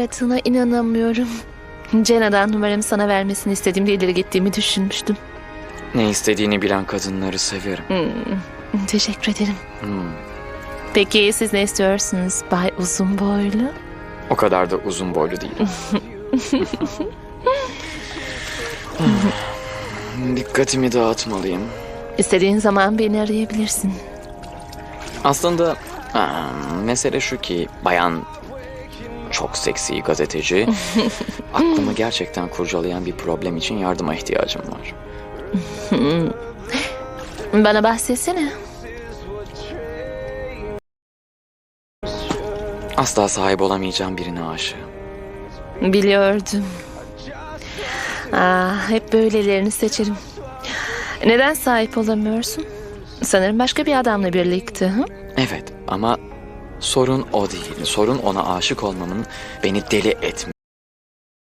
aradığına inanamıyorum. Cena'dan numaramı sana vermesini istediğimde ileri gittiğimi düşünmüştüm. Ne istediğini bilen kadınları severim. Hmm, teşekkür ederim. Hmm, Peki siz ne istiyorsunuz Bay Uzun Boylu? O kadar da uzun boylu değil. Dikkatimi dağıtmalıyım. İstediğin zaman beni arayabilirsin. Aslında aa, mesele şu ki bayan çok seksi gazeteci aklımı gerçekten kurcalayan bir problem için yardıma ihtiyacım var. Bana bahsetsene. Asla sahip olamayacağım birine aşığım. Biliyordum. Ah, hep böylelerini seçerim. Neden sahip olamıyorsun? Sanırım başka bir adamla birlikte. Hı? Evet ama sorun o değil. Sorun ona aşık olmamın beni deli etmesi.